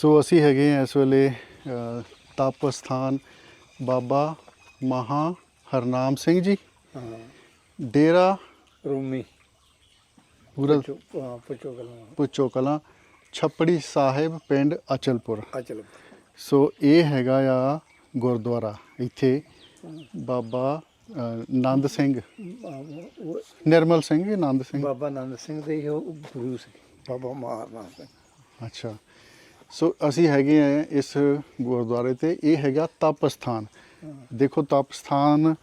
ਸੋ ਅਸੀਂ ਹੈਗੇ ਹਾਂ ਇਸ ਵੇਲੇ ਤਪ ਸਥਾਨ ਬਾਬਾ ਮਹਾ ਹਰਨਾਮ ਸਿੰਘ ਜੀ। ਹਾਂ। ਡੇਰਾ ਰੂਮੀ। ਪੂਰਾ ਪੁੱਛੋ ਹਾਂ, ਪੁੱਛੋ ਕਲਾਂ ਛੱਪੜੀ ਸਾਹਿਬ ਪਿੰਡ ਅਚਲਪੁਰ। ਆ ਚਲੋ ਸੋ ਇਹ ਹੈਗਾ ਆ ਗੁਰਦੁਆਰਾ। ਇੱਥੇ ਬਾਬਾ ਨੰਦ ਸਿੰਘ। ਨਿਰਮਲ ਸਿੰਘ ਨੰਦ ਸਿੰਘ। ਬਾਬਾ ਆਨੰਦ ਸਿੰਘ ਦੇ ਹੀ ਉਹ ਗੁਰੂ ਸੀ। ਬਾਬਾ ਮਹਾਰਾਣਾ ਸਿੰਘ। ਅੱਛਾ। ਸੋ ਅਸੀਂ ਹੈਗੇ ਆ ਇਸ ਗੁਰਦੁਆਰੇ ਤੇ, ਇਹ ਹੈਗਾ ਤਪ ਸਥਾਨ। ਦੇਖੋ ਤਪ ਸਥਾਨ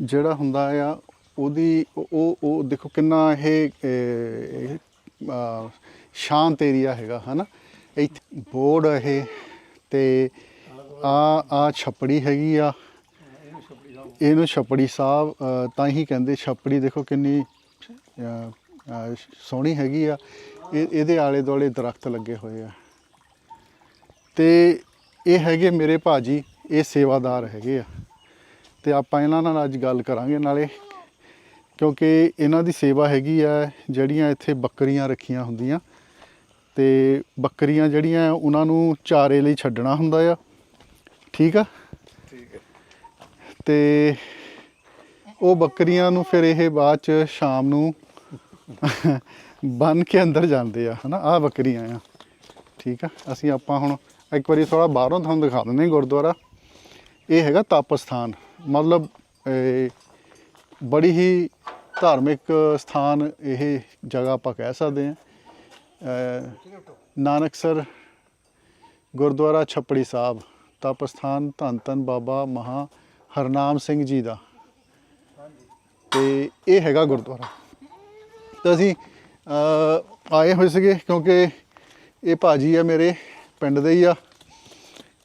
ਜਿਹੜਾ ਹੁੰਦਾ ਆ, ਉਹਦੀ ਉਹ- ਉਹ ਦੇਖੋ ਕਿੰਨਾ ਇਹ ਸ਼ਾਂਤ ਏਰੀਆ ਹੈਗਾ, ਹਨਾ? ਇੱਥੇ ਬੋਰਡ ਇਹ, ਤੇ ਆ ਆ ਛਪੜੀ ਹੈਗੀ ਆ। ਇਹਨੂੰ ਛਪੜੀ ਸਾਹਿਬ ਤਾਂ ਹੀ ਕਹਿੰਦੇ ਛਪੜੀ ਦੇਖੋ ਕਿੰਨੀ ਸੋਹਣੀ ਹੈਗੀ ਆ। ਇਹ, ਇਹਦੇ ਆਲੇ ਦੁਆਲੇ ਦਰਖਤ ਲੱਗੇ ਹੋਏ ਆ। ਤੇ ਇਹ ਹੈਗੇ ਮੇਰੇ ਭਾਜੀ ਇਹ ਸੇਵਾਦਾਰ ਹੈਗੇ ਆ। ਤੇ ਆਪਾਂ ਇਹਨਾਂ ਨਾਲ ਅੱਜ ਗੱਲ ਕਰਾਂਗੇ ਨਾਲੇ ਕਿਉਂਕਿ ਇਹਨਾਂ ਦੀ ਸੇਵਾ ਹੈਗੀ ਆ ਜਿਹੜੀਆਂ ਇੱਥੇ ਬੱਕਰੀਆਂ ਰੱਖੀਆਂ ਹੁੰਦੀਆਂ। ਤੇ ਬੱਕਰੀਆਂ ਜਿਹੜੀਆਂ ਉਹਨਾਂ ਨੂੰ ਚਾਰੇ ਲਈ ਛੱਡਣਾ ਹੁੰਦਾ ਆ। ਠੀਕ ਆ? ਠੀਕ ਹੈ ਤੇ ਉਹ ਬੱਕਰੀਆਂ ਨੂੰ ਫਿਰ ਇਹ ਬਾਅਦ ਚ ਸ਼ਾਮ ਨੂੰ ਬੰਨ ਕੇ ਅੰਦਰ ਜਾਂਦੇ ਆ ਹਨਾ? ਆ ਬੱਕਰੀਆਂ ਆ। ਠੀਕ ਆ? ਅਸੀਂ ਆਪਾਂ ਹੁਣ ਇੱਕ ਵਾਰੀ ਥੋੜਾ ਬਾਹਰੋਂ ਤੁਹਾਨੂੰ ਦਿਖਾ ਦਿੰਦੇ ਗੁਰਦੁਆਰਾ। ਇਹ ਹੈਗਾ ਤਪ ਸਥਾਨ ਮਤਲਬ ਬੜੀ ਹੀ ਧਾਰਮਿਕ ਸਥਾਨ ਇਹ ਜਗ੍ਹਾ ਆਪਾਂ ਕਹਿ ਸਕਦੇ ਹਾਂ। ਨਾਨਕਸਰ ਗੁਰਦੁਆਰਾ ਛੱਪੜੀ ਸਾਹਿਬ ਤਪ ਸਥਾਨ ਧੰਨ ਧੰਨ ਬਾਬਾ ਮਹਾ ਹਰਨਾਮ ਸਿੰਘ ਜੀ ਦਾ। ਤੇ ਇਹ ਹੈਗਾ ਗੁਰਦੁਆਰਾ। ਤਾਂ ਅਸੀਂ ਆਏ ਹੋਏ ਸੀਗੇ ਕਿਉਂਕਿ ਇਹ ਭਾਜੀ ਆ ਮੇਰੇ। ਪਿੰਡ ਦੇ ਹੀ ਆ।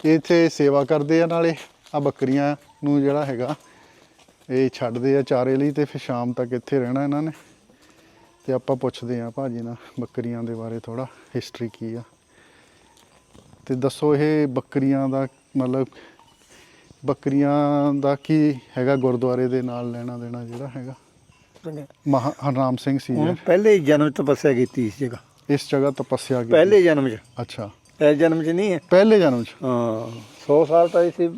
ਇੱਥੇ ਸੇਵਾ ਕਰਦੇ ਆ ਨਾਲੇ। ਆ ਬੱਕਰੀਆਂ ਨੂੰ ਜਿਹੜਾ ਹੈਗਾ ਇਹ ਛੱਡਦੇ ਆ ਚਾਰੇ ਲਈ ਤੇ ਫਿਰ ਸ਼ਾਮ ਤੱਕ ਇੱਥੇ ਰਹਿਣਾ ਇਹਨਾਂ ਨੇ। ਤੇ ਆਪਾਂ ਪੁੱਛਦੇ ਆ ਭਾਜੀ ਨਾਲ ਬੱਕਰੀਆਂ ਦੇ ਬਾਰੇ ਥੋੜਾ ਹਿਸਟਰੀ ਕੀ ਆ। ਤੇ ਦੱਸੋ ਇਹ ਬੱਕਰੀਆਂ ਦਾ ਮਤਲਬ ਬੱਕਰੀਆਂ ਦਾ ਕੀ ਹੈਗਾ ਗੁਰਦੁਆਰੇ ਦੇ ਨਾਲ ਲੈਣਾ ਦੇਣਾ ਜਿਹੜਾ ਹੈਗਾ? ਮਹਾ ਹਰਨਾਮ ਸਿੰਘ ਸੀ ਪਹਿਲੇ ਜਨਮ ਤਪੱਸਿਆ ਕੀਤੀ ਇਸ ਜਗ੍ਹਾ। ਇਸ ਜਗ੍ਹਾ ਤਪੱਸਿਆ ਕੀਤੀ। ਪਹਿਲੇ ਜਨਮ 'ਚ। ਅੱਛਾ। ਇਸ ਜਨਮ 'ਚ ਨਹੀਂ ਹੈ? ਪਹਿਲੇ ਜਨਮ ਚ। ਹਾਂ 100 ਸਾਲ ਤਾਂ ਇਸੇ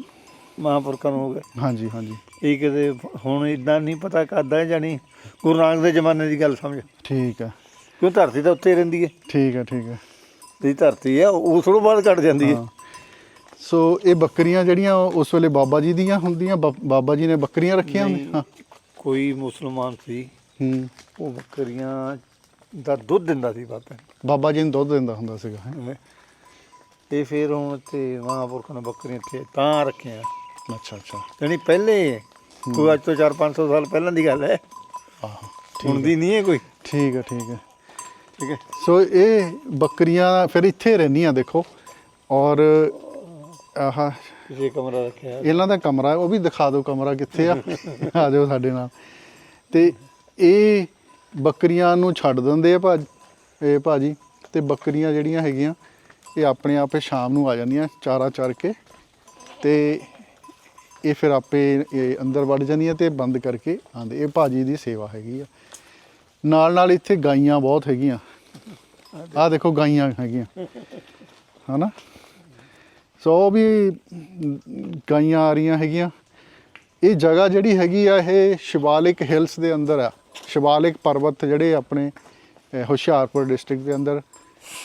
ਮਹਾਂਪੁਰਖਾਂ ਨੂੰ ਹੋ ਗਏ। ਹਾਂਜੀ ਹਾਂਜੀ। ਇਹ ਕਿਤੇ ਹੁਣ ਇਦਾਂ ਨਹੀਂ ਪਤਾ ਕਰਦਾ ਜਾਣੀ ਗੁਰੂ ਨਾਨਕ ਦੇ ਜ਼ਮਾਨੇ ਦੀ ਗੱਲ ਸਮਝ। ਠੀਕ ਹੈ। ਕਿਉਂ ਧਰਤੀ ਤਾਂ ਉੱਤੇ ਰਹਿੰਦੀ ਹੈ? ਠੀਕ ਹੈ ਠੀਕ ਹੈ। ਜਿਹੜੀ ਧਰਤੀ ਹੈ ਉਸ ਤੋਂ ਬਾਅਦ ਘਟ ਜਾਂਦੀ ਹੈ। ਸੋ ਇਹ ਬੱਕਰੀਆਂ ਜਿਹੜੀਆਂ ਉਸ ਵੇਲੇ ਬਾਬਾ ਜੀ ਦੀਆਂ ਹੁੰਦੀਆਂ ਬਾਬਾ ਜੀ ਨੇ ਬੱਕਰੀਆਂ ਰੱਖੀਆਂ ਹੁੰਦੀਆਂ। ਹਾਂ ਕੋਈ ਮੁਸਲਮਾਨ ਸੀ। ਹੂੰ। ਉਹ ਬੱਕਰੀਆਂ ਦਾ ਦੁੱਧ ਦਿੰਦਾ ਸੀ ਬਾਬਾ ਬਾਬਾ ਜੀ ਨੂੰ ਦੁੱਧ ਦਿੰਦਾ ਹੁੰਦਾ ਸੀਗਾ। ਹੈਂ। ਇਹ ਫਿਰ ਹੁਣ ਤੇ ਮਹਾਂਪੁਰਖਾਂ ਨੇ ਬੱਕਰੀਆਂ ਇੱਥੇ ਤਾਂ ਰੱਖੀਆਂ। ਅੱਛਾ ਅੱਛਾ। ਜਾਣੀ ਪਹਿਲੇ ਕੋਈ ਅੱਜ ਤੋਂ 4-500 ਸਾਲ ਪਹਿਲਾਂ ਦੀ ਗੱਲ ਹੈ। ਆਹ ਹੁਣ ਦੀ ਨਹੀਂ ਹੈ ਕੋਈ। ਠੀਕ ਹੈ ਠੀਕ ਹੈ। ਠੀਕ ਹੈ। ਸੋ ਇਹ ਬੱਕਰੀਆਂ ਫਿਰ ਇੱਥੇ ਰਹਿੰਦੀਆਂ ਦੇਖੋ। ਔਰ ਆਹ ਕਿਸੇ ਕਮਰਾ ਰੱਖਿਆ। ਇਹਨਾਂ ਦਾ ਕਮਰਾ ਉਹ ਵੀ ਦਿਖਾ ਦਿਓ ਕਮਰਾ ਕਿੱਥੇ ਆ। ਆ ਜਾਓ ਸਾਡੇ ਨਾਲ। ਤੇ ਇਹ ਬੱਕਰੀਆਂ ਨੂੰ ਛੱਡ ਦਿੰਦੇ ਆ ਭਾਜ ਇਹ ਭਾਜੀ। ਤੇ ਬੱਕਰੀਆਂ ਜਿਹੜੀਆਂ ਹੈਗੀਆਂ ਇਹ ਆਪਣੇ ਆਪੇ ਸ਼ਾਮ ਨੂੰ ਆ ਜਾਂਦੀਆਂ ਚਾਰਾ ਚਰ ਕੇ ਤੇ ਇਹ ਫਿਰ ਆਪੇ ਇਹ ਅੰਦਰ ਵੜ ਜਾਂਦੀਆਂ ਤੇ ਬੰਦ ਕਰਕੇ ਆਂਦੇ ਇਹ ਭਾਜੀ ਦੀ ਸੇਵਾ ਹੈਗੀ ਆ। ਨਾਲ ਨਾਲ ਇੱਥੇ ਗਾਈਆਂ ਬਹੁਤ ਹੈਗੀਆਂ। ਆਹ ਦੇਖੋ ਗਾਈਆਂ ਹੈਗੀਆਂ। ਹਨਾ? ਸੋ ਉਹ ਵੀ ਗਾਈਆਂ ਆ ਰਹੀਆਂ ਹੈਗੀਆਂ। ਇਹ ਜਗ੍ਹਾ ਜਿਹੜੀ ਹੈਗੀ ਆ, ਇਹ ਸ਼ਿਵਾਲਿਕ ਹਿਲਸ ਦੇ ਅੰਦਰ ਆ। ਸ਼ਿਵਾਲਿਕ ਪਰਬਤ ਜਿਹੜੇ ਆਪਣੇ ਹੁਸ਼ਿਆਰਪੁਰ ਡਿਸਟ੍ਰਿਕਟ ਦੇ ਅੰਦਰ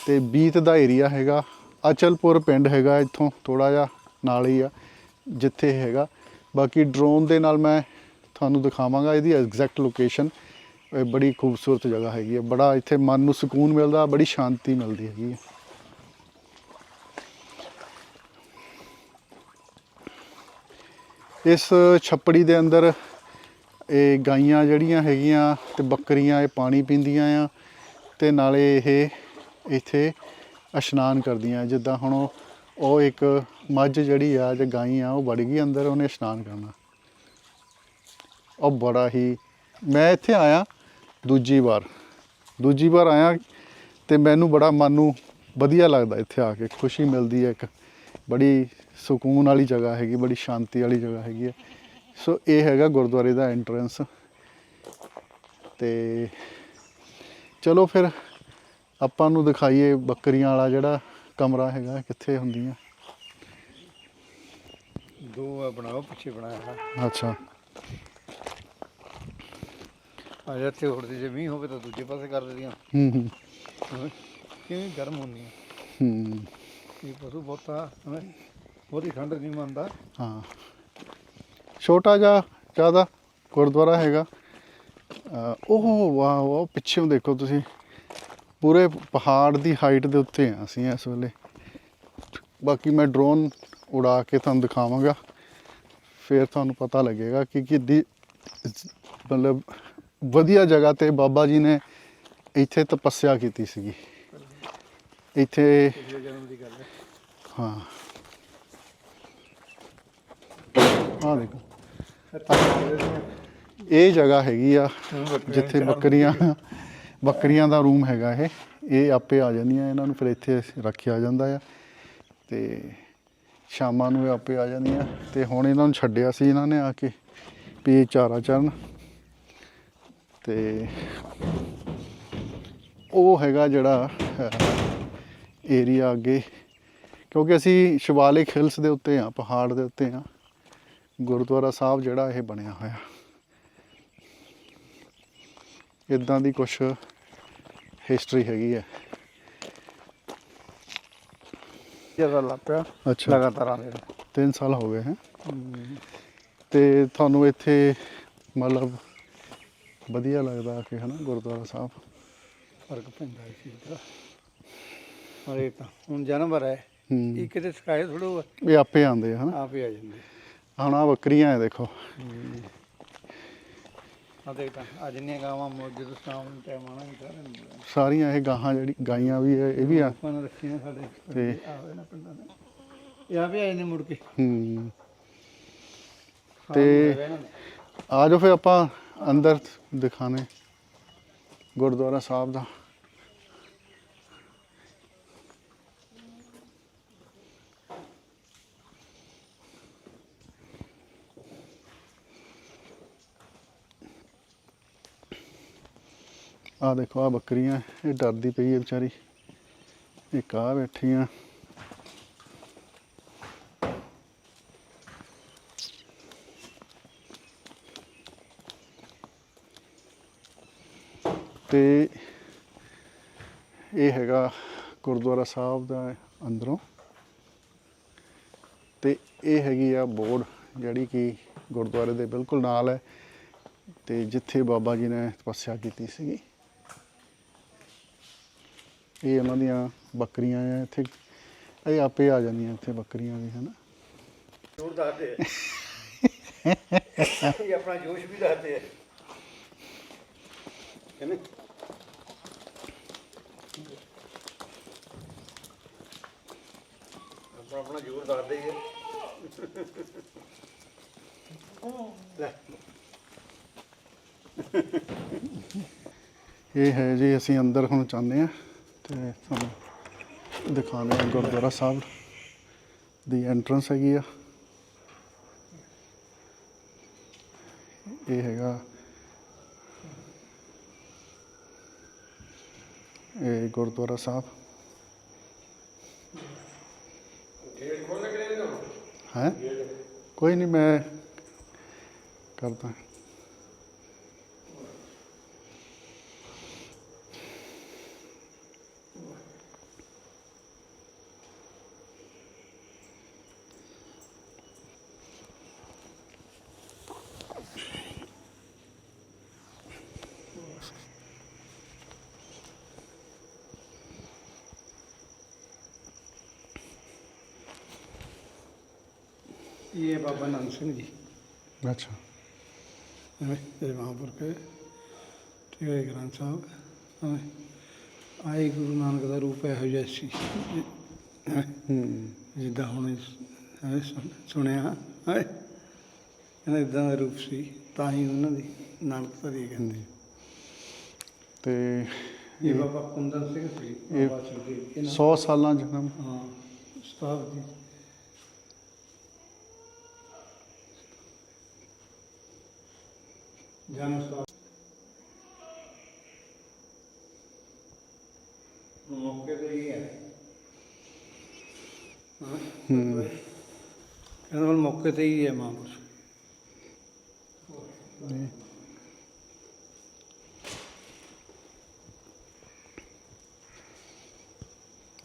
ਤੇ ਬੀਤ ਦਾ ਏਰੀਆ ਹੈਗਾ, ਅਚਲਪੁਰ ਪਿੰਡ ਹੈਗਾ ਇੱਥੋਂ ਥੋੜਾ ਜਿਹਾ ਨਾਲ ਹੀ ਆ, ਜਿੱਥੇ ਹੈਗਾ। ਬਾਕੀ ਡਰੋਨ ਦੇ ਨਾਲ ਮੈਂ ਤੁਹਾਨੂੰ ਦਿਖਾਵਾਂਗਾ ਇਹਦੀ ਐਗਜ਼ੈਕਟ ਲੋਕੇਸ਼ਨ ਇਹ ਬੜੀ ਖੂਬਸੂਰਤ ਜਗ੍ਹਾ ਹੈਗੀ ਹੈ ਬੜਾ ਇੱਥੇ ਮਨ ਨੂੰ ਸਕੂਨ ਮਿਲਦਾ, ਬੜੀ ਸ਼ਾਂਤੀ ਮਿਲਦੀ ਹੈਗੀ ਹੈ ਇਸ ਛੱਪੜੀ ਦੇ ਅੰਦਰ ਇਹ ਗਾਈਆਂ ਜਿਹੜੀਆਂ ਹੈਗੀਆਂ ਤੇ ਬੱਕਰੀਆਂ, ਇਹ ਪਾਣੀ ਪੀਂਦੀਆਂ ਆ ਤੇ ਨਾਲੇ ਇਹ ਇੱਥੇ ਇਸ਼ਨਾਨ ਕਰਦੀਆਂ। ਜਿੱਦਾਂ ਹੁਣ ਉਹ- ਉਹ ਇੱਕ ਮੱਝ ਜਿਹੜੀ ਆ ਜਾਂ ਗਾਈ ਆ, ਉਹ ਵੜ ਗਈ ਅੰਦਰ, ਉਹਨੇ ਇਸ਼ਨਾਨ ਕਰਨਾ। ਉਹ ਬੜਾ ਹੀ ਮੈਂ ਇੱਥੇ ਆਇਆ ਦੂਜੀ ਵਾਰ। ਦੂਜੀ ਵਾਰ ਆਇਆ ਤੇ ਮੈਨੂੰ ਬੜਾ ਮਨ ਨੂੰ ਵਧੀਆ ਲੱਗਦਾ ਇੱਥੇ ਆ ਕੇ। ਖੁਸ਼ੀ ਮਿਲਦੀ ਹੈ ਇੱਕ। ਬੜੀ ਸਕੂਨ ਵਾਲੀ ਜਗ੍ਹਾ ਹੈਗੀ, ਬੜੀ ਸ਼ਾਂਤੀ ਵਾਲੀ ਜਗ੍ਹਾ ਹੈਗੀ ਹੈ। ਸੋ ਇਹ ਹੈਗਾ ਗੁਰਦੁਆਰੇ ਦਾ ਐਂਟਰੈਂਸ ਤੇ ਚਲੋ ਫਿਰ ਆਪਾਂ ਨੂੰ ਦਿਖਾਈਏ ਬੱਕਰੀਆਂ ਵਾਲਾ ਜਿਹੜਾ ਕਮਰਾ ਹੈਗਾ ਕਿੱਥੇ ਹੁੰਦੀਆਂ? ਦੋ ਆ ਬਣਾਓ ਪਿੱਛੇ ਬਣਾਇਆ ਅੱਛਾ। ਆ ਜਾ ਤੇ ਉੜਦੀ ਜੇ ਮੀਂਹ ਹੋਵੇ ਤਾਂ ਦੂਜੇ ਪਾਸੇ ਕਰ ਦਿੰਦੀਆਂ। ਹੂੰ ਹੂੰ। ਕਿਵੇਂ ਗਰਮ ਹੁੰਦੀਆਂ। ਹੂੰ। ਇਹ ਪਸ਼ੂ ਬਹੁਤਾ ਹਾਂ ਬਹੁਤੀ ਠੰਡ ਨਹੀਂ ਮੰਨਦਾ। ਹਾਂ। ਛੋਟਾ ਜਿਹਾ ਜ਼ਿਆਦਾ ਗੁਰਦੁਆਰਾ ਹੈਗਾ। ਉਹ ਵਾਹ ਉਹ ਪਿੱਛੇ ਦੇਖੋ ਤੁਸੀਂ। ਪੂਰੇ ਪਹਾੜ ਦੀ ਹਾਈਟ ਦੇ ਉੱਤੇ ਆ ਅਸੀਂ ਇਸ ਵੇਲੇ। ਬਾਕੀ ਮੈਂ ਡਰੋਨ ਉਡਾ ਕੇ ਤੁਹਾਨੂੰ ਦਿਖਾਵਾਂਗਾ। ਫਿਰ ਤੁਹਾਨੂੰ ਪਤਾ ਲੱਗੇਗਾ ਕਿ ਕਿੱਡੀ ਮਤਲਬ ਵਧੀਆ ਜਗ੍ਹਾ ਤੇ ਬਾਬਾ ਜੀ ਨੇ ਇੱਥੇ ਤਪੱਸਿਆ ਕੀਤੀ ਸੀਗੀ। ਇੱਥੇ ਪਿਛਲੇ ਹਾਂ। ਆ ਦੇਖੋ। ਇਹ ਜਗ੍ਹਾ ਹੈਗੀ ਆ, ਜਿੱਥੇ ਬੱਕਰੀਆਂ ਬੱਕਰੀਆਂ ਦਾ ਰੂਮ ਹੈਗਾ ਇਹ। ਇਹ ਆਪੇ ਆ ਜਾਂਦੀਆਂ, ਇਹਨਾਂ ਨੂੰ ਫਿਰ ਇੱਥੇ ਰੱਖਿਆ ਜਾਂਦਾ ਆ। ਤੇ ਸ਼ਾਮਾਂ ਨੂੰ ਇਹ ਆਪੇ ਆ ਜਾਂਦੀਆਂ। ਤੇ ਹੁਣ ਇਹਨਾਂ ਨੂੰ ਛੱਡਿਆ ਸੀ ਇਹਨਾਂ ਨੇ ਆ ਕੇ, ਵੀ ਇਹ ਚਾਰਾ ਚਰਨ। ਤੇ ਉਹ ਹੈਗਾ ਜਿਹੜਾ ਏਰੀਆ ਅੱਗੇ। ਕਿਉਂਕਿ ਅਸੀਂ ਸ਼ਿਵਾਲਿਕ ਹਿਲਸ ਦੇ ਉੱਤੇ ਆ, ਪਹਾੜ ਦੇ ਉੱਤੇ ਆ। ਗੁਰਦੁਆਰਾ ਸਾਹਿਬ ਜਿਹੜਾ ਇਹ ਬਣਿਆ ਹੋਇਆ। ਇਦਾਂ ਦੀ ਕੁਝ ਹਿਸਟਰੀ ਹੈਗੀ ਹੈ। ਜ਼ਿਆਦਾ ਲੱਪਿਆ ਅੱਛਾ। ਲਗਾਤਾਰ ਆਉਂਦੇ ਨੇ 3 ਸਾਲ ਹੋ ਗਏ ਹੈ। ਤੇ ਤੁਹਾਨੂੰ ਇੱਥੇ ਮਤਲਬ ਵਧੀਆ ਲੱਗਦਾ ਕਿ ਹਨਾ ਗੁਰਦੁਆਰਾ ਸਾਹਿਬ? ਫ਼ਰਕ ਪੈਂਦਾ ਇਸ ਚੀਜ਼ ਦਾ। ਪਰ ਇਹ ਤਾਂ ਹੁਣ ਜਾਨਵਰ ਹੈ। ਹੂੰ। ਇਹ ਕਿਤੇ ਸਿਖਾਏ ਥੋੜੋ ਇਹ ਆਪੇ ਆਉਂਦੇ ਆ ਹਨਾ। ਆਪ ਆ ਜਾਂਦੇ। ਹੁਣ ਆ ਬੱਕਰੀਆਂ ਹੈ ਦੇਖੋ। ਆ ਦੇਖ ਤਾਂ ਅੱਜ ਜਿੰਨੀਆਂ ਗਾਵਾਂ ਮੋ- ਜਦੋਂ ਸ਼ਾਮ ਨੂੰ ਟਾਈਮ ਆਣਾ ਵੀ ਸਾਰਿਆਂ ਇਹ ਗਾਹਾਂ ਜਿਹੜੀ ਗਾਈਆਂ ਵੀ ਹੈ ਇਹ ਵੀ ਆ। ਆਪਾਂ ਨੇ ਰੱਖੀਆਂ ਸਾਡੇ। ਤੇ- ਆਵੇ ਨਾ ਪਿੰਡਾਂ ਦੇ। ਇਹ ਆ ਵੀ ਆਏ ਨੇ ਮੁੜ ਕੇ। ਹੂੰ। ਸ਼ਾਮ ਤੇ- ਨੂੰ ਆਵੇ ਇਹਨਾਂ ਨੇ। ਆ ਜਾਓ ਫਿਰ ਆਪਾਂ ਅੰਦਰ ਦਿਖਾਣੇ। ਗੁਰਦੁਆਰਾ ਸਾਹਿਬ ਦਾ। ਆ ਦੇਖੋ ਆ ਬੱਕਰੀਆਂ, ਇਹ ਡਰਦੀ ਪਈ ਹੈ ਵਿਚਾਰੀ। ਇੱਕ ਆ ਬੈਠੀਆਂ। ਤੇ ਇਹ ਹੈਗਾ ਗੁਰਦੁਆਰਾ ਸਾਹਿਬ ਦਾ ਅੰਦਰੋਂ। ਤੇ ਇਹ ਹੈਗੀ ਆ ਬੋਰਡ, ਜਿਹੜੀ ਕਿ ਗੁਰਦੁਆਰੇ ਦੇ ਬਿਲਕੁਲ ਨਾਲ ਹੈ। ਤੇ ਜਿੱਥੇ ਬਾਬਾ ਜੀ ਨੇ ਤਪੱਸਿਆ ਕੀਤੀ ਸੀਗੀ। ਇਹ ਉਹਨਾਂ ਦੀਆਂ ਬੱਕਰੀਆਂ ਆ ਇੱਥੇ ਇਹ ਆਪੇ ਆ ਜਾਂਦੀਆਂ ਇੱਥੇ ਬੱਕਰੀਆਂ ਵੀ ਹਨਾ? ਜ਼ੋਰ ਦੱਸਦੇ ਇਹ ਆਪਣਾ ਜੋਸ਼ ਵੀ ਦੱਸਦੇ ਆ। ਕਹਿੰਦੇ ਆਪਣਾ ਆਪਣਾ ਜ਼ੋਰ ਦੱਸਦੇ ਹੀ ਆ। ਲੈ। ਇਹ ਹੈ ਜੀ ਅਸੀਂ ਅੰਦਰ ਹੁਣ ਚਾਹੁੰਦੇ ਆ। ਤੇ ਤੁਹਾਨੂੰ ਦਿਖਾਉਂਦੇ ਆ ਗੁਰਦੁਆਰਾ ਸਾਹਿਬ ਦੀ ਐਂਟਰੈਂਸ ਹੈਗੀ ਆ। ਇਹ ਹੈਗਾ ਇਹ ਗੁਰਦੁਆਰਾ ਸਾਹਿਬ। ਹੈ? ਕੋਈ ਨਹੀਂ, ਮੈਂ ਕਰਦਾ। ਇਹ ਬਾਬਾ ਨੰਦ ਸਿੰਘ ਜੀ। ਅੱਛਾ। ਇਹ ਮਹਾਂਪੁਰ ਕੇ ਠੀਕ ਹੈ ਗ੍ਰੰਥ ਸਾਹਿਬ ਆਏ ਗੁਰੂ ਨਾਨਕ ਦਾ ਰੂਪ ਇਹੋ ਜਿਹਾ ਸੀ। ਜਿੱਦਾਂ ਹੁਣ ਸੁਣਿਆ ਹੈ ਇਹਨਾਂ ਇਦਾਂ ਦਾ ਰੂਪ ਸੀ ਤਾਂ ਹੀ ਉਹਨਾਂ ਦੀ ਨਾਨਕ ਧਰੀ ਕਹਿੰਦੇ। ਤੇ ਇਹ ਬਾਬਾ ਕੁੰਦਨ ਸਿੰਘ ਸੀ 100 ਸਾਲਾਂ ਜਨਮ। ਮੌਕੇ ਤੇ ਹੀ ਹੈ। ਹੂੰ। ਇਹਨਾਂ ਮੌਕੇ ਤੇ ਹੀ ਹੈ ਮਹਾਂਪੁਰਸ਼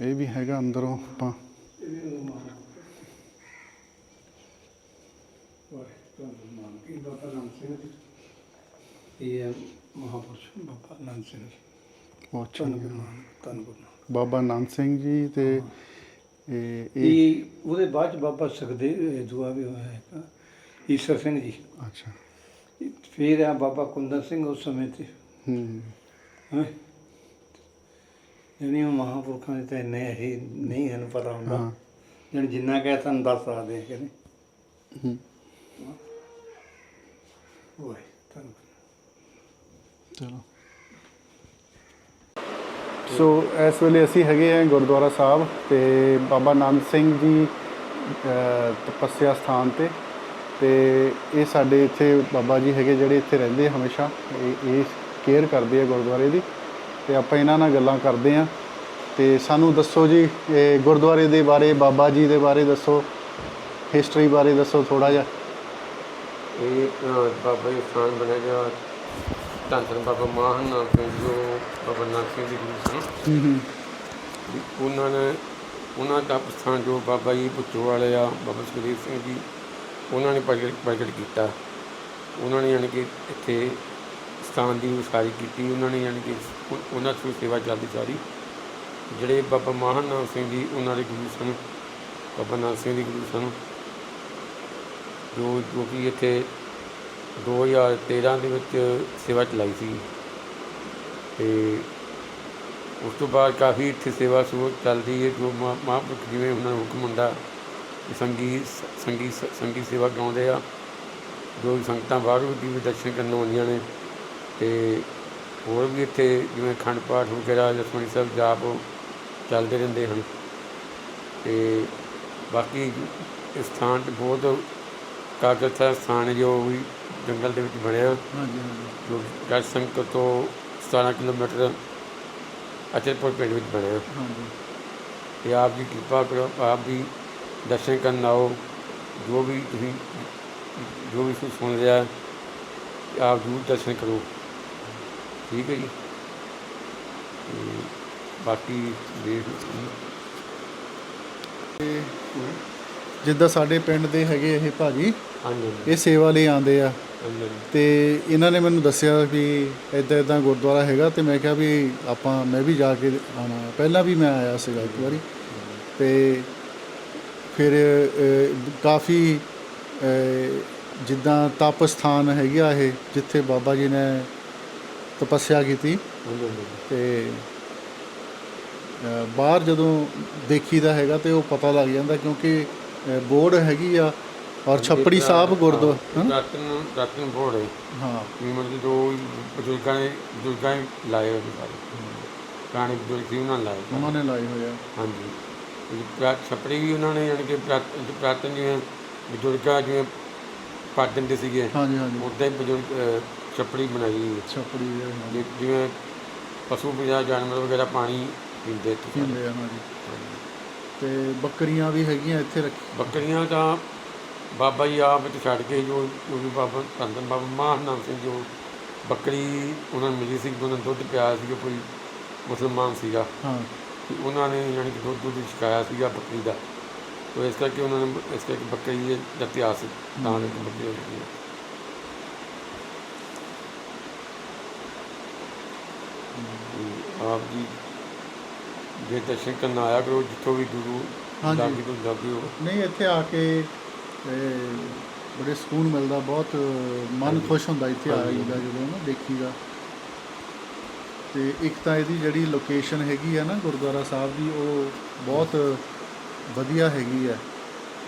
ਇਹ ਵੀ ਹੈਗਾ ਅੰਦਰੋਂ ਆਪਾਂ। ਇਹ ਹੈ ਮਹਾਂਪੁਰਸ਼ ਬਾਬਾ ਨਾਨਕ ਸਿੰਘ ਜੀ। ਬਹੁਤ ਅੱਛਾ ਧੰਨ ਗੁਰੂ ਨਾਨਕ ਧੰਨ ਗੁਰੂ ਨਾਨਕ। ਬਾਬਾ ਨਾਨਕ ਸਿੰਘ ਜੀ ਤੇ ਇਹ ਇਹ ਉਹਦੇ ਬਾਅਦ ਚ ਬਾਬਾ ਸੁਖਦੇਵ ਦੁਆ ਵੀ ਹੋਇਆ ਹੈ ਇੱਕ ਈਸ਼ਰ ਸਿੰਘ ਜੀ। ਅੱਛਾ। ਫਿਰ ਆ ਬਾਬਾ ਕੁੰਦਨ ਸਿੰਘ ਉਸ ਸਮੇਂ ਤੇ। ਹੂੰ। ਹੈ? ਉਹ ਮਹਾਂਪੁਰਖਾਂ ਦੇ ਤਾਂ ਇੰਨੇ ਇਹ ਨਹੀਂ ਹਨ ਪਤਾ ਹੁੰਦਾ। ਜਣ ਜਿੰਨਾ ਕਹਿ ਤੁਹਾਨੂੰ ਦੱਸ ਸਕਦੇ ਕਿ ਨਹੀਂ ਹੂੰ। ਓਏ ਤੁਹਾਨੂੰ ਚਲੋ। ਸੋ ਇਸ ਵੇਲੇ ਅਸੀਂ ਹੈਗੇ ਆ ਗੁਰਦੁਆਰਾ ਸਾਹਿਬ ਤੇ ਬਾਬਾ ਨਾਨਕ ਸਿੰਘ ਜੀ ਤਪੱਸਿਆ ਸਥਾਨ ਤੇ। ਤੇ ਇਹ ਸਾਡੇ ਇੱਥੇ ਬਾਬਾ ਜੀ ਹੈਗੇ ਜਿਹੜੇ ਇੱਥੇ ਰਹਿੰਦੇ ਹਮੇਸ਼ਾ। ਇਹ ਇਹ ਕੇਅਰ ਕਰਦੇ ਆ ਗੁਰਦੁਆਰੇ ਦੀ। ਤੇ ਆਪਾਂ ਇਹਨਾਂ ਨਾਲ ਗੱਲਾਂ ਕਰਦੇ ਆ ਤੇ ਸਾਨੂੰ ਦੱਸੋ ਜੀ ਇਹ ਗੁਰਦੁਆਰੇ ਦੇ ਬਾਰੇ ਬਾਬਾ ਜੀ ਦੇ ਬਾਰੇ ਦੱਸੋ। ਹਿਸਟਰੀ ਬਾਰੇ ਦੱਸੋ ਥੋੜਾ ਜਿਹਾ। ਇਹ ਬਾਬਾ ਜੀ ਸਥਾਨ ਬਣਿਆ ਗਿਆ। ਧੰਨ ਧੰਨ ਬਾਬਾ ਮਾਹਨ ਨਾਮ ਸਿੰਘ ਜੋ ਬਾਬਾ ਨਾਨਕ ਸਿੰਘ ਜੀ ਗੁਰੂ ਸਨ ਹੂੰ ਹੂੰ ਵੀ ਉਹਨਾਂ ਨੇ ਉਹਨਾਂ ਦਾ ਸਥਾਨ ਜੋ ਬਾਬਾ ਜੀ ਪੁੱਛੋ ਵਾਲੇ ਆ ਬਾਬਾ ਸੁਖਦੇਵ ਸਿੰਘ ਜੀ ਉਹਨਾਂ ਨੇ ਪ੍ਰਗਟ ਪ੍ਰਗਟ ਕੀਤਾ ਉਹਨਾਂ ਨੇ ਯਾਨੀ ਕਿ ਇੱਥੇ ਸਥਾਨ ਦੀ ਉਸਾਰੀ ਕੀਤੀ ਉਹਨਾਂ ਨੇ ਯਾਨੀ ਕਿ ਉਹ- ਉਹਨਾਂ ਤੋਂ ਸੇਵਾ ਚੱਲਦੀ ਸਾਰੀ ਜਿਹੜੇ ਬਾਬਾ ਮਾਹਨ ਨਾਮ ਸਿੰਘ ਜੀ ਉਹਨਾਂ ਦੇ ਗੁਰੂ ਸਨ ਬਾਬਾ ਨਾਨਕ ਸਿੰਘ ਜੀ ਗੁਰੂ ਸਨ ਜੋ ਜੋ ਕਿ ਇੱਥੇ 2013 ਦੇ ਵਿੱਚ ਸੇਵਾ ਚਲਾਈ ਸੀ। ਤੇ ਉਸ ਤੋਂ ਬਾਅਦ ਕਾਫੀ ਇੱਥੇ ਸੇਵਾ ਸੋ ਚੱਲਦੀ ਹੈ, ਜੋ ਮਹਾ- ਮਹਾਂਪੁਰਖ ਜਿਵੇਂ ਉਹਨਾਂ ਨੂੰ ਹੁਕਮ ਹੁੰਦਾ ਸੰਗੀਤ ਸੰਗੀ ਸੰਗੀ ਸੰਗੀ ਸੇਵਾ ਗਾਉਂਦੇ ਆ। ਜੋ ਸੰਗਤਾਂ ਬਾਹਰੋਂ ਦੀ ਵੀ ਦਰਸ਼ਨ ਕਰਨ ਆਉਂਦੀਆਂ ਨੇ, ਤੇ ਹੋਰ ਵੀ ਇੱਥੇ ਜਿਵੇਂ ਖੰਡ ਪਾਠ ਵਗੈਰਾ ਜਸਮਣੀ ਸਾਹਿਬ ਜਾਪ ਚੱਲਦੇ ਰਹਿੰਦੇ ਹਨ। ਤੇ ਬਾਕੀ ਇਸ ਸਥਾਨ 'ਤੇ ਬਹੁਤ ਕਾਕਰਤਾ ਸਥਾਨ ਹੈ ਜੋ ਵੀ ਜੰਗਲ ਦੇ ਵਿੱਚ ਬਣਿਆ ਹਾਂਜੀ ਹਾਂਜੀ। ਜੋ ਗੜ ਸੰਕਟ ਤੋਂ 17 ਕਿਲੋਮੀਟਰ ਅਚਲਪੁਰ ਪਿੰਡ ਵਿੱਚ ਬਣਿਆ ਹਾਂਜੀ। ਤੇ ਆਪ ਜੀ ਕਿਰਪਾ ਕਰੋ ਆਪ ਵੀ ਦਰਸ਼ਨ ਕਰਨ ਆਓ। ਜੋ ਵੀ ਤੁਸੀਂ ਜੋ ਵੀ ਕੁਛ ਸੁਣ ਰਿਹਾ ਆਪ ਜ਼ਰੂਰ ਦਰਸ਼ਨ ਕਰੋ। ਠੀਕ ਹੈ ਜੀ। ਬਾਕੀ ਦੇਖ ਜਿੱਦਾਂ ਸਾਡੇ ਪਿੰਡ ਦੇ ਹੈਗੇ ਇਹ ਭਾਜੀ ਹਾਂਜੀ ਇਹ ਸੇਵਾ ਲਈ ਆਉਂਦੇ ਆ। ਹਾਂਜੀ ਤੇ ਇਹਨਾਂ ਨੇ ਮੈਨੂੰ ਦੱਸਿਆ ਵੀ ਇਦਾਂ ਇਦਾਂ ਗੁਰਦੁਆਰਾ ਹੈਗਾ ਤੇ ਮੈਂ ਕਿਹਾ ਵੀ ਆਪਾਂ ਮੈਂ ਵੀ ਜਾ ਕੇ ਆਉਣਾ। ਹੈ। ਪਹਿਲਾਂ ਵੀ ਮੈਂ ਆਇਆ ਸੀਗਾ ਇੱਕ ਵਾਰੀ। ਤੇ ਫਿਰ ਕਾਫੀ ਜਿੱਦਾਂ ਤਪ ਸਥਾਨ ਹੈਗਾ ਇਹ ਜਿੱਥੇ ਬਾਬਾ ਜੀ ਨੇ ਤਪੱਸਿਆ ਕੀਤੀ। ਤੇ ਬਾਹਰ ਜਦੋਂ ਦੇਖੀਦਾ ਹੈਗਾ ਤੇ ਉਹ ਪਤਾ ਲੱਗ ਜਾਂਦਾ ਕਿਉਂਕਿ ਬੋਰਡ ਹੈਗੀ ਆ ਔਰ ਛੱਪੜੀ ਸਾਹਿਬ ਗੁਰਦੁਆਰਾ ਹਨ ਰਤਨ ਰਤਨ ਬੋੜ ਹੈ ਹਾਂ। ਵੀ ਮਤਲਬ ਜੋ ਬਜ਼ੁਰਗਾਂ ਨੇ ਬਜ਼ੁਰਗਾਂ ਨੇ ਲਾਏ ਹੋਏ ਨੇ ਸਾਰੇ। ਪੁਰਾਣੇ ਬਜ਼ੁਰਗ ਸੀ ਉਹਨਾਂ ਨੇ ਲਾਏ ਸਾਰੇ। ਉਹਨਾਂ ਨੇ ਲਾਏ ਹੋਏ ਆ। ਹਾਂਜੀ। ਇਹ ਪ੍ਰਾ ਛਪੜੀ ਵੀ ਉਹਨਾਂ ਨੇ ਯਾਨੀ ਕਿ ਪ੍ਰਾਤ- ਪ੍ਰਾਤਨ ਜਿਵੇਂ ਬਜ਼ੁਰਗਾਂ ਜਿਵੇਂ ਪਾ ਦਿੰਦੇ ਸੀਗੇ। ਹਾਂਜੀ ਹਾਂਜੀ। ਉੱਦਾਂ ਹੀ ਬਜ਼ੁਰਗ ਅਹ, ਛਪੜੀ ਬਣਾਈ ਹੋਈ ਹੈ। ਛੱਪੜੀ ਜਿਹੜੇ ਹਨ, ਜਿ- ਜਿਵੇਂ ਪਸ਼ੂ ਵਗੈਰਾ ਜਾਨਵਰ ਵਗੈਰਾ ਪਾਣੀ ਪੀਂਦੇ ਇੱਥੇ ਸਾਰੇ। ਪੀਂਦੇ ਆ ਹਾਂਜੀ। ਤੇ ਬੱਕਰੀਆਂ ਵੀ ਹੈਗੀਆਂ ਇੱਥੇ ਰੱਖੀ ਬੱਕਰੀਆਂ ਤਾਂ ਬਾਬਾ ਜੀ ਆਪ ਵਿੱਚ ਛੱਡ ਕੇ ਜੋ ਜੋ ਵੀ ਬਾਬਾ ਧੰਨ ਬਾਬਾ ਮਾਨ ਨਾਮ ਸਿੰਘ ਜੋ ਬੱਕਰੀ ਉਹਨਾਂ ਨੂੰ ਮਿਲੀ ਸੀ ਉਹਨਾਂ ਨੂੰ ਦੁੱਧ ਪਿਆਇਆ ਸੀਗਾ ਕੋਈ ਮੁਸਲਮਾਨ ਸੀਗਾ। ਹਾਂ। ਉਹਨਾਂ ਨੇ ਯਾਨੀ ਕਿ ਦੁੱਧ ਦੁੱਧ ਛਕਾਇਆ ਸੀਗਾ ਬੱਕਰੀ ਦਾ। ਤੋ ਇਸ ਕਰਕੇ ਉਹਨਾਂ ਨੇ ਇਸ ਕਰਕੇ ਬੱਕਰੀ ਦਾ ਇਤਿਹਾਸ ਤਾਂ ਇੱਕ ਬੱਕਰੀ ਹੈ ਤੇ ਆਪ ਜੀ ਜੇ ਦਰਸ਼ਨ ਕਰਨ ਆਇਆ ਕਰੋ ਜਿੱਥੋਂ ਵੀ ਦੂਰੋਂ ਹਾਂਜੀ। ਤੋਂ ਨਹੀਂ ਇੱਥੇ ਆ ਕੇ ਇਹ, ਬੜੇ ਸਕੂਨ ਮਿਲਦਾ ਬਹੁਤ ਮਨ। ਖੁਸ਼ ਹੁੰਦਾ ਇੱਥੇ ਹਾਂਜੀ। ਆਈਦਾ ਜਦੋਂ ਨਾ ਦੇਖੀਦਾ। ਤੇ ਇੱਕ ਤਾਂ ਇਹਦੀ ਜਿਹੜੀ ਲੋਕੇਸ਼ਨ ਹੈਗੀ ਆ ਨਾ ਗੁਰਦੁਆਰਾ ਸਾਹਿਬ ਦੀ ਉਹ ਬਹੁਤ ਵਧੀਆ ਹੈਗੀ ਹੈ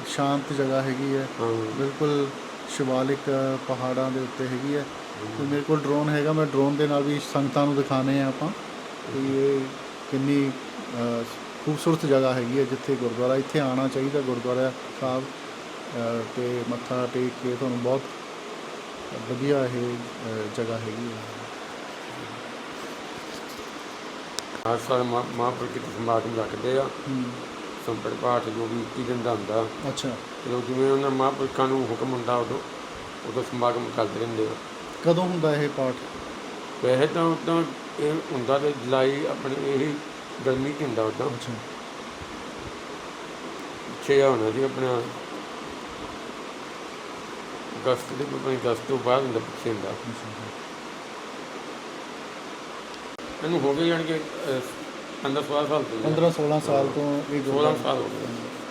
ਸ਼ਾਂਤ ਜਗ੍ਹਾ ਹੈਗੀ ਹੈ ਬਿਲਕੁਲ ਸ਼ਿਵਾਲਿਕ ਪਹਾੜਾਂ ਦੇ ਉੱਤੇ ਹੈਗੀ ਹੈ ਤੇ ਮੇਰੇ ਕੋਲ ਡਰੋਨ ਹੈਗਾ ਮੈਂ ਡਰੋਨ ਦੇ ਨਾਲ ਵੀ ਸੰਗਤਾਂ ਨੂੰ ਦਿਖਾਣੇ ਆ ਆਪਾਂ। ਕਿ ਇਹ ਕਿੰਨੀ ਖੂਬਸੂਰਤ ਜਗ੍ਹਾ ਹੈਗੀ ਹੈ ਜਿੱਥੇ ਗੁਰਦੁਆਰਾ ਇੱਥੇ ਆਉਣਾ ਚਾਹੀਦਾ ਗੁਰਦੁਆਰਾ ਸਾਹਿਬ। ਤੇ ਮੱਥਾ ਟੇਕ ਕੇ ਤੁਹਾਨੂੰ ਬਹੁਤ ਵਧੀਆ ਇਹ ਜਗ੍ਹਾ ਹੈਗੀ ਹੈ। ਹਰ ਸਾਲ ਮਹਾ- ਮਹਾਂਪੁਰਖ ਦੇ ਸਮਾਗਮ ਰੱਖਦੇ ਆ। ਸੰਪੜ ਪਾਠ ਜੋ ਵੀ 21 ਦਿਨ ਦਾ ਹੁੰਦਾ। ਅੱਛਾ। ਜਦੋਂ ਜਿਵੇਂ ਉਹਨਾਂ ਮਹਾਂਪੁਰਖਾਂ ਨੂੰ ਹੁਕਮ ਹੁੰਦਾ ਉਦੋਂ ਉਦੋਂ ਸਮਾਗਮ ਕਰਦੇ ਰਹਿੰਦੇ ਆ। ਕਦੋਂ ਹੁੰਦਾ ਇਹ ਪਾਠ? ਵੈਸੇ ਤਾਂ ਉਦਾਂ ਇਹ ਹੁੰਦਾ ਤੇ ਜੁਲਾਈ ਆਪਣੀ ਇਹ ਗਰਮੀ ਚ ਹੁੰਦਾ ਉਦਾਂ। ਅੱਛਾ। ਜਿਹਾ ਹੋਣਾ ਸੀ ਆਪਣਾ ਅਗਸਤ ਦੇ ਕੋਈ ਅਗਸਤ ਤੋਂ ਬਾਅਦ ਹੁੰਦਾ ਪਿੱਛੇ ਹੁੰਦਾ। ਇਹਨੂੰ ਹੋ ਗਏ ਜਾਣੀ ਕਿ 15 16 ਸਾਲ ਤੋਂ। 15 16 ਸਾਲ ਤੋਂ ਇਹ 16 ਗੁਰਦੁਆਰਾ ਸਾਲ ਹੋ ਗਏ।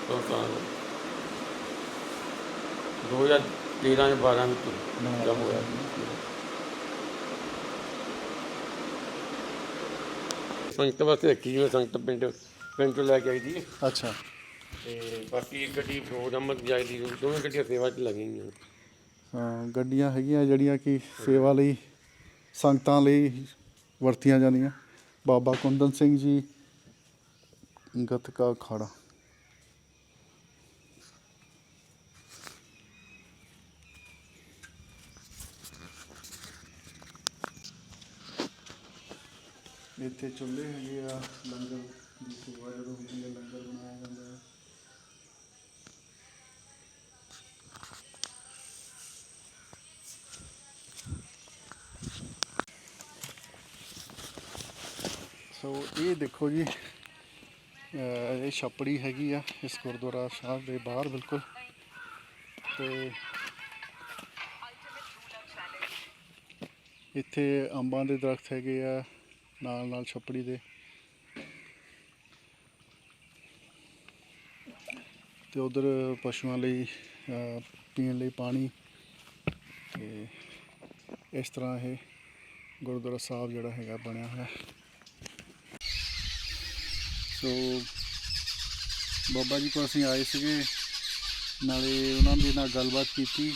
16 ਸਾਲ 2013 ਜਾਂ 12 ਵਿੱਚ ਜਮ ਹੋਇਆ। ਸੰਗਤ ਵਾਸਤੇ ਰੱਖੀ ਜਿਵੇਂ ਸੰਗਤ ਪਿੰਡ ਪਿੰਡ ਤੋਂ ਲੈ ਕੇ ਆਈ ਦੀ। ਅੱਛਾ। ਤੇ ਬਾਕੀ ਇੱਕ ਗੱਡੀ ਪ੍ਰੋਗਰਾਮ ਜਾਈ ਦੀ ਦੋਵੇਂ ਗੱਡੀਆਂ ਸੇਵਾ 'ਚ ਲੱਗੀਆਂ ਗੱਡੀਆਂ ਹੈਗੀਆਂ ਜਿਹੜੀਆਂ ਕਿ ਸੇਵਾ ਲਈ, ਸੰਗਤਾਂ ਲਈ ਵਰਤੀਆਂ ਜਾਂਦੀਆਂ। ਬਾਬਾ ਕੁੰਦਨ ਸਿੰਘ ਜੀ ਗਤਕਾ ਅਖਾੜਾ। ਇੱਥੇ ਚੁੱਲ੍ਹੇ ਹੈਗੇ ਆ, ਲੰਗਰ ਦੀ ਸੇਵਾ ਜਦੋਂ ਹੁੰਦੀ ਹੈ, ਲੰਗਰ ਬਣਾਇਆ ਜਾਂਦਾ ਹੈ। ਸੋ ਇਹ ਦੇਖੋ ਜੀ ਇਹ ਛੱਪੜੀ ਹੈਗੀ ਆ ਇਸ ਗੁਰਦੁਆਰਾ ਸਾਹਿਬ ਦੇ ਬਾਹਰ, ਬਿਲਕੁਲ। ਤੇ ਇੱਥੇ ਅੰਬਾਂ ਦੇ ਦਰਖਤ ਹੈਗੇ ਆ, ਨਾਲ ਨਾਲ ਛੱਪੜੀ ਦੇ। ਤੇ ਉਧਰ ਪਸ਼ੂਆਂ ਲਈ ਪੀਣ ਲਈ ਪਾਣੀ। ਤੇ ਇਸ ਤਰ੍ਹਾਂ ਇਹ ਗੁਰਦੁਆਰਾ ਸਾਹਿਬ ਜਿਹੜਾ ਹੈਗਾ ਬਣਿਆ ਹੋਇਆ। ਸੋ ਬਾਬਾ ਜੀ ਕੋਲ ਅਸੀਂ ਆਏ ਸੀਗੇ ਨਾਲੇ ਉਹਨਾਂ ਦੇ ਨਾਲ ਗੱਲਬਾਤ ਕੀਤੀ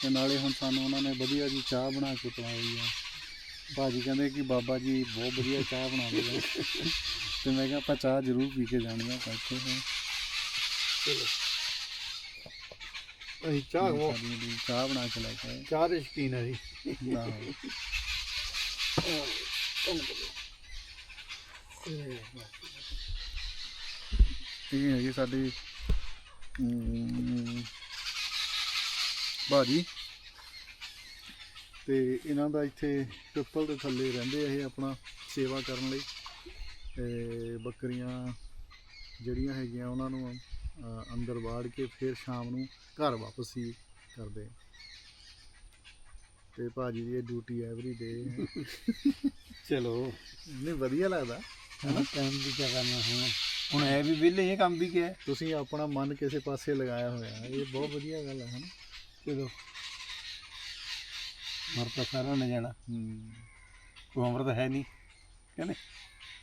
ਤੇ ਨਾਲੇ ਹੁਣ ਸਾਨੂੰ ਉਹਨਾਂ ਨੇ ਵਧੀਆ ਜੀ ਚਾਹ ਬਣਾ ਕੇ ਪਿਲਾਈ ਆ। ਭਾਜੀ ਕਹਿੰਦੇ ਕਿ ਬਾਬਾ ਜੀ ਬਹੁਤ ਵਧੀਆ ਚਾਹ ਬਣਾਉਂਦੇ ਆ। ਤੇ ਮੈਂ ਕਿਹਾ ਆਪਾਂ ਚਾਹ ਜ਼ਰੂਰ ਪੀ ਕੇ ਜਾਣੀ ਆ ਕਰਕੇ ਅਸੀਂ ਚਾਹ ਉਹ ਸਾਡੀ ਚਾਹ ਬਣਾ ਕੇ ਲੈ ਕੇ ਆਏ। ਚਾਹ ਦੇ ਸ਼ਕੀਨ ਆ ਜੀ। ਆਹੋ। ਇਹ ਹੈਗੀ ਸਾਡੀ ਭਾਜੀ। ਤੇ ਇਹਨਾਂ ਦਾ ਇੱਥੇ ਪਿੱਪਲ ਦੇ ਥੱਲੇ ਰਹਿੰਦੇ ਆ ਇਹ ਆਪਣਾ ਸੇਵਾ ਕਰਨ ਲਈ। ਤੇ ਬੱਕਰੀਆਂ ਜਿਹੜੀਆਂ ਹੈਗੀਆਂ ਉਹਨਾਂ ਨੂੰ ਅੰਦਰ ਵਾੜ ਕੇ ਫਿਰ ਸ਼ਾਮ ਨੂੰ ਘਰ ਵਾਪਸ ਹੀ ਕਰਦੇ। ਤੇ ਭਾਜੀ ਦੀ ਇਹ ਡਿਊਟੀ ਐਵਰੀ ਡੇ ਚਲੋ। ਨਹੀਂ ਵਧੀਆ ਲੱਗਦਾ। ਟਾਈਮ ਦੀ ਕੀ ਕਰਨਾ ਹੁਣ। ਹੁਣ ਐ ਵੀ ਵਿਹਲੇ ਇਹ ਕੰਮ ਵੀ ਕਿਹਾ ਤੁਸੀਂ ਆਪਣਾ ਮਨ ਕਿਸੇ ਪਾਸੇ ਲਗਾਇਆ ਹੋਇਆ ਹੈ। ਇਹ ਬਹੁਤ ਵਧੀਆ ਗੱਲ ਹੈ ਹਨਾ। ਚਲੋ। ਮਰ ਤਾਂ ਸਾਰਾ ਨੇ ਜਾਣਾ। ਹੂੰ। ਕੋਈ ਉਮਰ ਤਾਂ ਹੈ ਨਹੀਂ ਕਹਿੰਦੇ